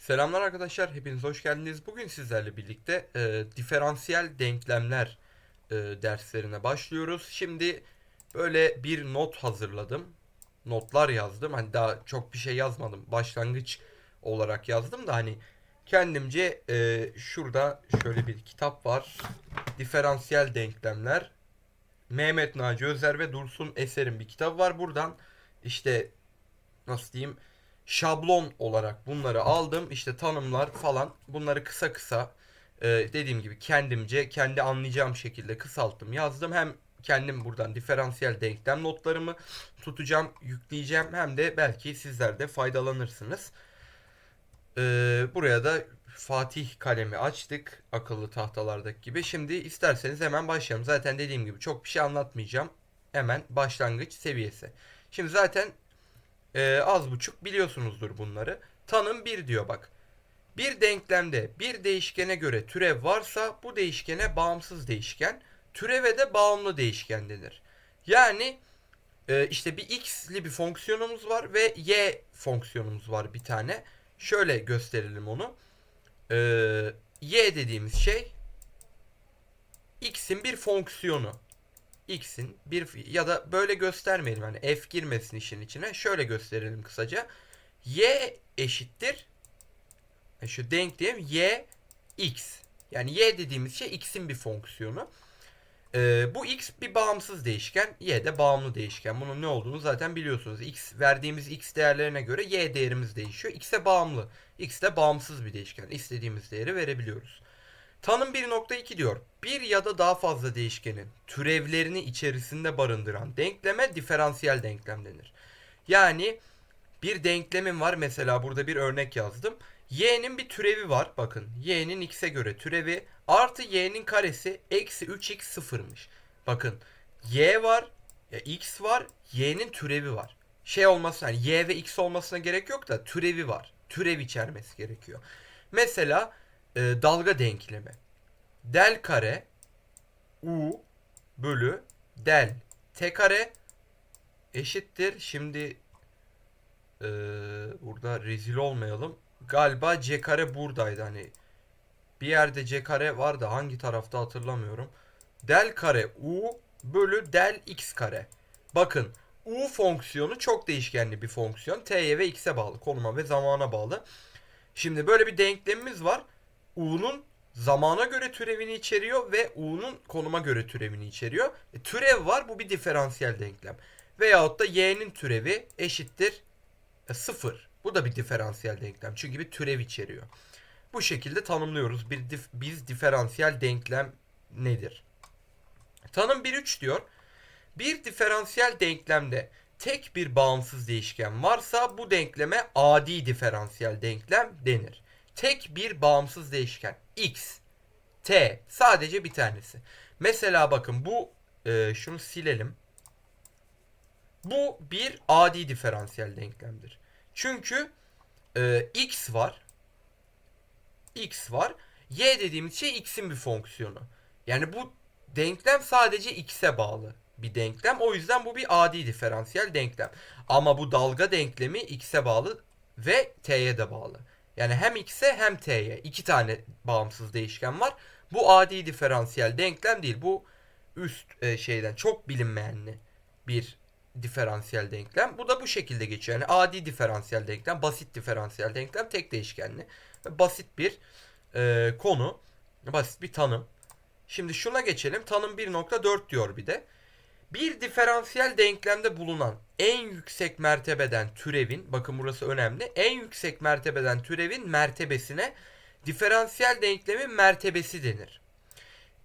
Selamlar arkadaşlar, hepiniz hoş geldiniz. Bugün sizlerle birlikte e, diferansiyel denklemler e, derslerine başlıyoruz. Şimdi böyle bir not hazırladım. Notlar yazdım. Hani daha çok bir şey yazmadım. Başlangıç olarak yazdım da hani kendimce e, şurada şöyle bir kitap var. Diferansiyel denklemler. Mehmet Naci Özer ve Dursun Eser'in bir kitabı var. Buradan işte nasıl diyeyim şablon olarak bunları aldım. İşte tanımlar falan bunları kısa kısa e, dediğim gibi kendimce kendi anlayacağım şekilde kısalttım yazdım. Hem kendim buradan diferansiyel denklem notlarımı tutacağım, yükleyeceğim. Hem de belki sizler de faydalanırsınız. E, buraya da Fatih kalemi açtık akıllı tahtalardaki gibi. Şimdi isterseniz hemen başlayalım. Zaten dediğim gibi çok bir şey anlatmayacağım. Hemen başlangıç seviyesi. Şimdi zaten ee, az buçuk biliyorsunuzdur bunları. Tanım 1 diyor bak. Bir denklemde bir değişkene göre türev varsa bu değişkene bağımsız değişken, türeve de bağımlı değişken denir. Yani e, işte bir x'li bir fonksiyonumuz var ve y fonksiyonumuz var bir tane. Şöyle gösterelim onu. Ee, y dediğimiz şey x'in bir fonksiyonu x'in bir ya da böyle göstermeyelim hani f girmesin işin içine. Şöyle gösterelim kısaca. y eşittir e, şu denklem y x. Yani y dediğimiz şey x'in bir fonksiyonu. Ee, bu x bir bağımsız değişken, y de bağımlı değişken. Bunun ne olduğunu zaten biliyorsunuz. x verdiğimiz x değerlerine göre y değerimiz değişiyor. x'e bağımlı. x de bağımsız bir değişken. İstediğimiz değeri verebiliyoruz. Tanım 1.2 diyor. Bir ya da daha fazla değişkenin türevlerini içerisinde barındıran denkleme diferansiyel denklem denir. Yani bir denklemim var mesela burada bir örnek yazdım. y'nin bir türevi var bakın y'nin x'e göre türevi artı y'nin karesi eksi 3x sıfırmış. Bakın y var ya x var y'nin türevi var. Şey olması hani y ve x olmasına gerek yok da türevi var. Türev içermesi gerekiyor. Mesela e, dalga denklemi. Del kare u bölü del t kare eşittir. Şimdi e, burada rezil olmayalım. Galiba c kare buradaydı hani. Bir yerde c kare vardı hangi tarafta hatırlamıyorum. Del kare u bölü del x kare. Bakın u fonksiyonu çok değişkenli bir fonksiyon. t'ye ve x'e bağlı. Konuma ve zamana bağlı. Şimdi böyle bir denklemimiz var. U'nun zamana göre türevini içeriyor ve U'nun konuma göre türevini içeriyor. E, türev var bu bir diferansiyel denklem. Veyahut da y'nin türevi eşittir e, 0. Bu da bir diferansiyel denklem. Çünkü bir türev içeriyor. Bu şekilde tanımlıyoruz. Bir dif biz diferansiyel denklem nedir? Tanım 1.3 diyor. Bir diferansiyel denklemde tek bir bağımsız değişken varsa bu denkleme adi diferansiyel denklem denir tek bir bağımsız değişken x, t sadece bir tanesi. Mesela bakın bu e, şunu silelim. Bu bir adi diferansiyel denklemdir. Çünkü e, x var. x var. y dediğimiz şey x'in bir fonksiyonu. Yani bu denklem sadece x'e bağlı bir denklem. O yüzden bu bir adi diferansiyel denklem. Ama bu dalga denklemi x'e bağlı ve t'ye de bağlı. Yani hem x'e hem t'ye iki tane bağımsız değişken var. Bu adi diferansiyel denklem değil. Bu üst e, şeyden çok bilinmeyenli bir diferansiyel denklem. Bu da bu şekilde geçiyor. Yani adi diferansiyel denklem, basit diferansiyel denklem tek değişkenli. Basit bir e, konu, basit bir tanım. Şimdi şuna geçelim. Tanım 1.4 diyor bir de. Bir diferansiyel denklemde bulunan en yüksek mertebeden türevin, bakın burası önemli, en yüksek mertebeden türevin mertebesine diferansiyel denklemin mertebesi denir.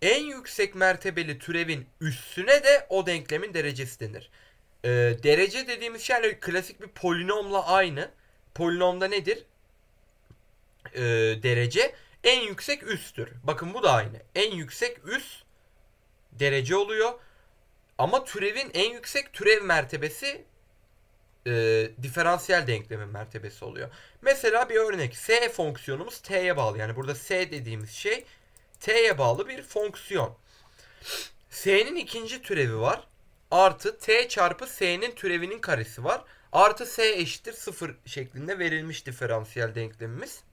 En yüksek mertebeli türevin üstüne de o denklemin derecesi denir. Ee, derece dediğimiz şey yani klasik bir polinomla aynı. Polinomda nedir? Ee, derece en yüksek üsttür. Bakın bu da aynı. En yüksek üst derece oluyor. Ama türevin en yüksek türev mertebesi e, diferansiyel denklemin mertebesi oluyor. Mesela bir örnek. S fonksiyonumuz t'ye bağlı. Yani burada S dediğimiz şey t'ye bağlı bir fonksiyon. S'nin ikinci türevi var. Artı t çarpı s'nin türevinin karesi var. Artı s eşittir 0 şeklinde verilmiş diferansiyel denklemimiz.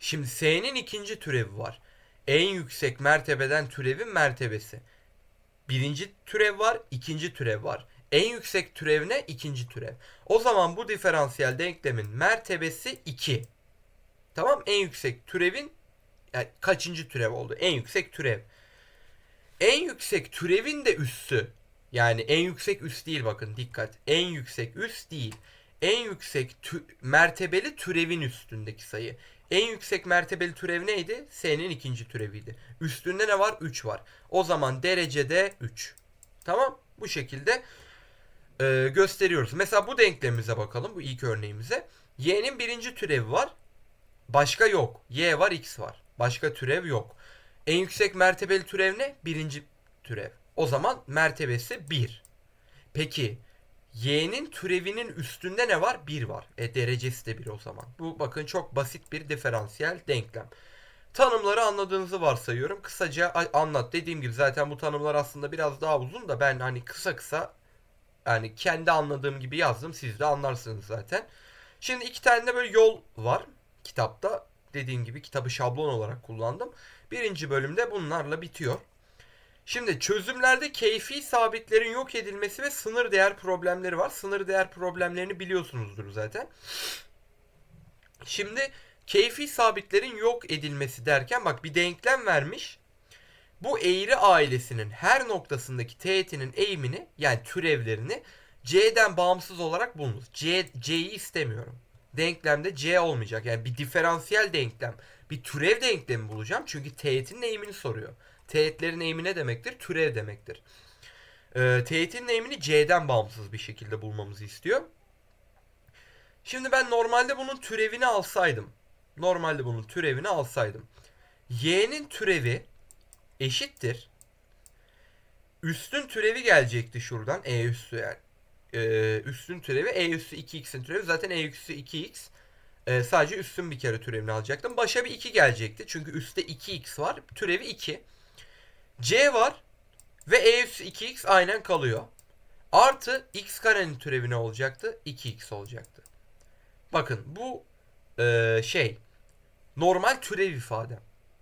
Şimdi s'nin ikinci türevi var. En yüksek mertebeden türevin mertebesi. Birinci türev var, ikinci türev var. En yüksek türev ne? İkinci türev. O zaman bu diferansiyel denklemin mertebesi 2. Tamam En yüksek türevin yani kaçıncı türev oldu? En yüksek türev. En yüksek türevin de üssü. Yani en yüksek üst değil bakın dikkat. En yüksek üst değil. En yüksek tü- mertebeli türevin üstündeki sayı. En yüksek mertebeli türev neydi? S'nin ikinci türeviydi. Üstünde ne var? 3 var. O zaman derecede 3. Tamam? Bu şekilde e, gösteriyoruz. Mesela bu denklemimize bakalım. Bu ilk örneğimize. Y'nin birinci türevi var. Başka yok. Y var, X var. Başka türev yok. En yüksek mertebeli türev ne? Birinci türev. O zaman mertebesi 1. Peki y'nin türevinin üstünde ne var? 1 var. E derecesi de 1 o zaman. Bu bakın çok basit bir diferansiyel denklem. Tanımları anladığınızı varsayıyorum. Kısaca anlat. Dediğim gibi zaten bu tanımlar aslında biraz daha uzun da ben hani kısa kısa yani kendi anladığım gibi yazdım. Siz de anlarsınız zaten. Şimdi iki tane de böyle yol var kitapta. Dediğim gibi kitabı şablon olarak kullandım. Birinci bölümde bunlarla bitiyor. Şimdi çözümlerde keyfi sabitlerin yok edilmesi ve sınır değer problemleri var. Sınır değer problemlerini biliyorsunuzdur zaten. Şimdi keyfi sabitlerin yok edilmesi derken bak bir denklem vermiş. Bu eğri ailesinin her noktasındaki teğetinin eğimini yani türevlerini C'den bağımsız olarak bulunuz. C, C'yi istemiyorum. Denklemde C olmayacak. Yani bir diferansiyel denklem, bir türev denklemi bulacağım. Çünkü teğetin eğimini soruyor. Teğetlerin eğimi ne demektir? Türev demektir. Ee, teğetin eğimini C'den bağımsız bir şekilde bulmamızı istiyor. Şimdi ben normalde bunun türevini alsaydım. Normalde bunun türevini alsaydım. Y'nin türevi eşittir. Üstün türevi gelecekti şuradan. E üstü yani. Ee, üstün türevi E üstü 2x'in türevi. Zaten E üstü 2x. Ee, sadece üstün bir kere türevini alacaktım. Başa bir 2 gelecekti. Çünkü üstte 2x var. Türevi 2. C var. Ve E üstü 2x aynen kalıyor. Artı x karenin türevi ne olacaktı? 2x olacaktı. Bakın bu e, şey normal türev ifade.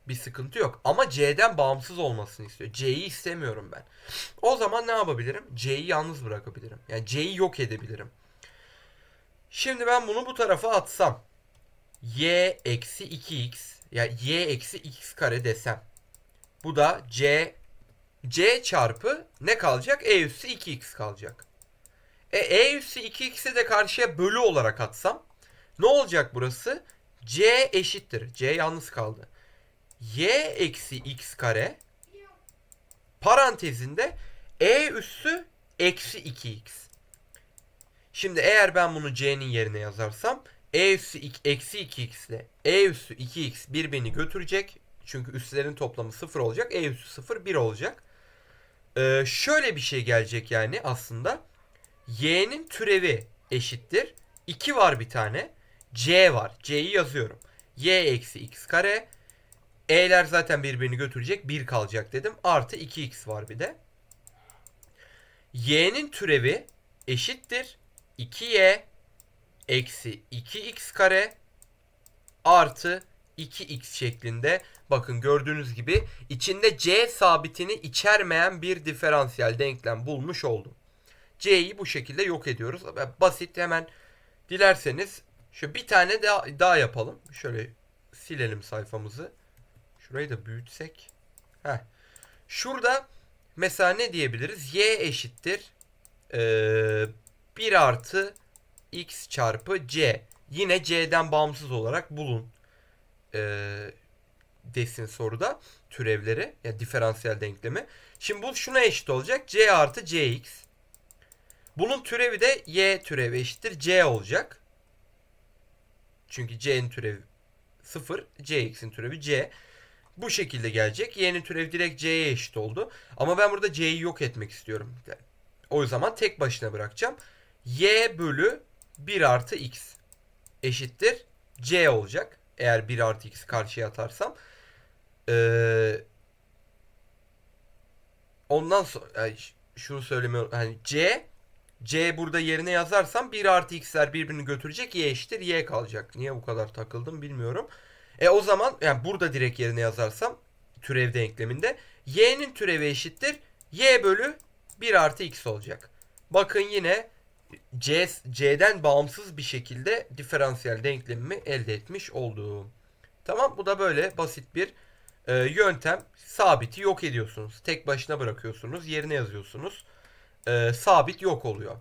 Bir sıkıntı yok. Ama C'den bağımsız olmasını istiyor. C'yi istemiyorum ben. O zaman ne yapabilirim? C'yi yalnız bırakabilirim. Yani C'yi yok edebilirim. Şimdi ben bunu bu tarafa atsam. Y eksi 2x. Yani y eksi x kare desem. Bu da c c çarpı ne kalacak? E üssü 2x kalacak. E, e üssü 2x'i de karşıya bölü olarak atsam ne olacak burası? c eşittir. c yalnız kaldı. y eksi x kare parantezinde e üssü eksi 2x. Şimdi eğer ben bunu c'nin yerine yazarsam e üssü eksi 2x ile e üssü 2x birbirini götürecek. Çünkü üslerin toplamı 0 olacak. E üssü 0 1 olacak. Ee, şöyle bir şey gelecek yani aslında. Y'nin türevi eşittir. 2 var bir tane. C var. C'yi yazıyorum. Y eksi x kare. E'ler zaten birbirini götürecek. 1 kalacak dedim. Artı 2x var bir de. Y'nin türevi eşittir. 2y eksi 2x kare artı 2x şeklinde bakın gördüğünüz gibi içinde c sabitini içermeyen bir diferansiyel denklem bulmuş oldum. c'yi bu şekilde yok ediyoruz. Basit hemen dilerseniz şu bir tane daha, daha yapalım. Şöyle silelim sayfamızı. Şurayı da büyütsek. Heh. Şurada mesela ne diyebiliriz? y eşittir ee, 1 artı x çarpı c. Yine c'den bağımsız olarak bulun e, desin soruda türevleri ya yani diferansiyel denklemi. Şimdi bu şuna eşit olacak. c artı cx. Bunun türevi de y türevi eşittir c olacak. Çünkü c'nin türevi 0, cx'in türevi c. Bu şekilde gelecek. Y'nin türevi direkt c'ye eşit oldu. Ama ben burada c'yi yok etmek istiyorum. O zaman tek başına bırakacağım. y bölü 1 artı x eşittir c olacak. Eğer 1 artı x'i karşıya atarsam. Ee, ondan sonra yani şunu söylemiyorum. Hani c c burada yerine yazarsam 1 artı x'ler birbirini götürecek. y eşittir y kalacak. Niye bu kadar takıldım bilmiyorum. E o zaman yani burada direkt yerine yazarsam türev denkleminde y'nin türevi eşittir y bölü 1 artı x olacak. Bakın yine C, C'den bağımsız bir şekilde diferansiyel denklemimi elde etmiş oldum. Tamam bu da böyle basit bir e, yöntem. Sabiti yok ediyorsunuz. Tek başına bırakıyorsunuz. Yerine yazıyorsunuz. E, sabit yok oluyor.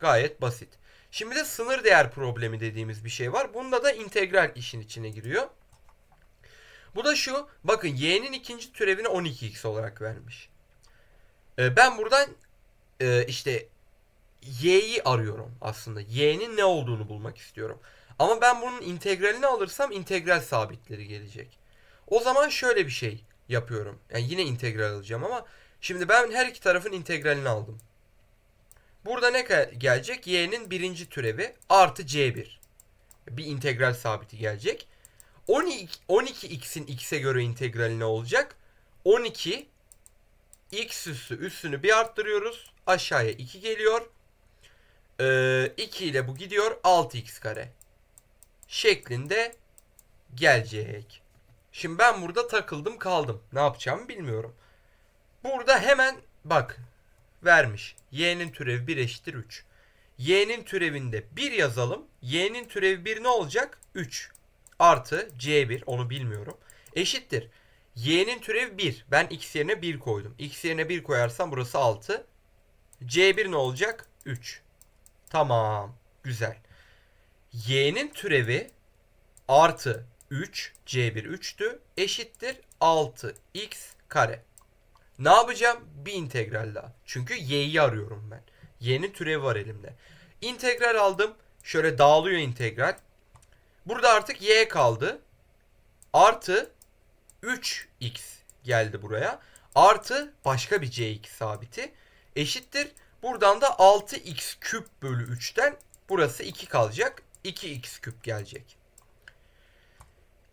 Gayet basit. Şimdi de sınır değer problemi dediğimiz bir şey var. Bunda da integral işin içine giriyor. Bu da şu. Bakın y'nin ikinci türevini 12x olarak vermiş. E, ben buradan e, işte y'yi arıyorum aslında. y'nin ne olduğunu bulmak istiyorum. Ama ben bunun integralini alırsam integral sabitleri gelecek. O zaman şöyle bir şey yapıyorum. Yani yine integral alacağım ama şimdi ben her iki tarafın integralini aldım. Burada ne gelecek? y'nin birinci türevi artı c1. Bir integral sabiti gelecek. 12, 12x'in x'e göre integrali ne olacak? 12 x üssü üssünü bir arttırıyoruz. Aşağıya 2 geliyor. Ee, 2 ile bu gidiyor. 6x kare. Şeklinde gelecek. Şimdi ben burada takıldım kaldım. Ne yapacağımı bilmiyorum. Burada hemen bak vermiş. Y'nin türevi 1 eşittir 3. Y'nin türevinde 1 yazalım. Y'nin türevi 1 ne olacak? 3 artı C1 onu bilmiyorum. Eşittir. Y'nin türevi 1. Ben x yerine 1 koydum. X yerine 1 koyarsam burası 6. C1 ne olacak? 3. Tamam. Güzel. Y'nin türevi artı 3 C1 3'tü. Eşittir 6x kare. Ne yapacağım? Bir integral daha. Çünkü y'yi arıyorum ben. Y'nin türevi var elimde. İntegral aldım. Şöyle dağılıyor integral. Burada artık y kaldı. Artı 3x geldi buraya. Artı başka bir cx sabiti. Eşittir. Buradan da 6x küp bölü 3'ten burası 2 kalacak. 2x küp gelecek.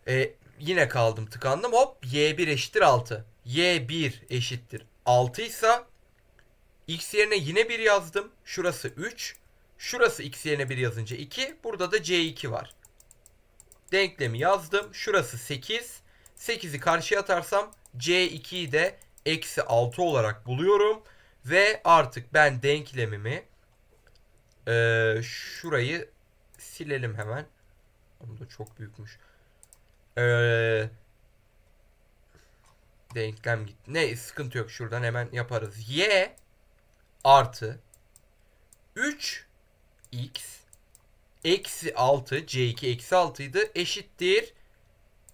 E, yine kaldım tıkandım. Hop y1 eşittir 6. y1 eşittir 6 ise x yerine yine 1 yazdım. Şurası 3. Şurası x yerine 1 yazınca 2. Burada da c2 var. Denklemi yazdım. Şurası 8. 8'i karşıya atarsam C2'yi de eksi 6 olarak buluyorum. Ve artık ben denklemimi e, şurayı silelim hemen. Onu da çok büyükmüş. E, denklem gitti. Ne sıkıntı yok şuradan hemen yaparız. Y artı 3 x eksi 6 c2 eksi 6 idi eşittir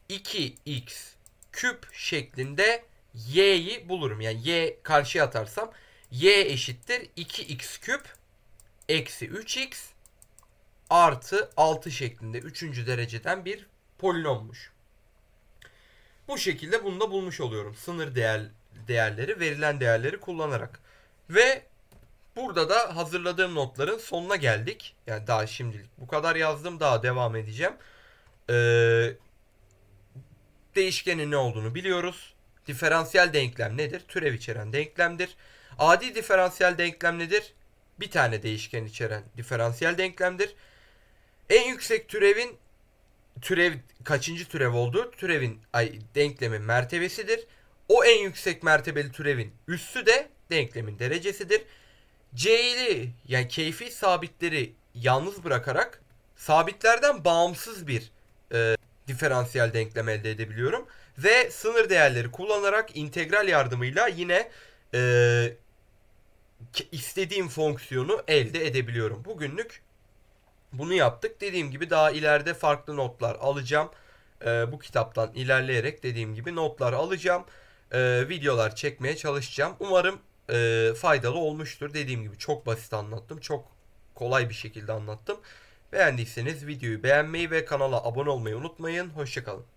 2x küp şeklinde y'yi bulurum. Yani y karşıya atarsam y eşittir 2x küp eksi 3x artı 6 şeklinde 3. dereceden bir polinommuş. Bu şekilde bunu da bulmuş oluyorum. Sınır değer değerleri, verilen değerleri kullanarak. Ve burada da hazırladığım notların sonuna geldik. Yani daha şimdilik bu kadar yazdım. Daha devam edeceğim. Ee, değişkenin ne olduğunu biliyoruz. Diferansiyel denklem nedir? Türev içeren denklemdir. Adi diferansiyel denklem nedir? Bir tane değişken içeren diferansiyel denklemdir. En yüksek türevin türev kaçıncı türev olduğu türevin ay, denklemin mertebesidir. O en yüksek mertebeli türevin üssü de denklemin derecesidir. C'li yani keyfi sabitleri yalnız bırakarak sabitlerden bağımsız bir e, diferansiyel denklem elde edebiliyorum. Ve sınır değerleri kullanarak integral yardımıyla yine e, istediğim fonksiyonu elde edebiliyorum. Bugünlük bunu yaptık. Dediğim gibi daha ileride farklı notlar alacağım. E, bu kitaptan ilerleyerek dediğim gibi notlar alacağım. E, videolar çekmeye çalışacağım. Umarım e, faydalı olmuştur. Dediğim gibi çok basit anlattım. Çok kolay bir şekilde anlattım. Beğendiyseniz videoyu beğenmeyi ve kanala abone olmayı unutmayın. Hoşçakalın.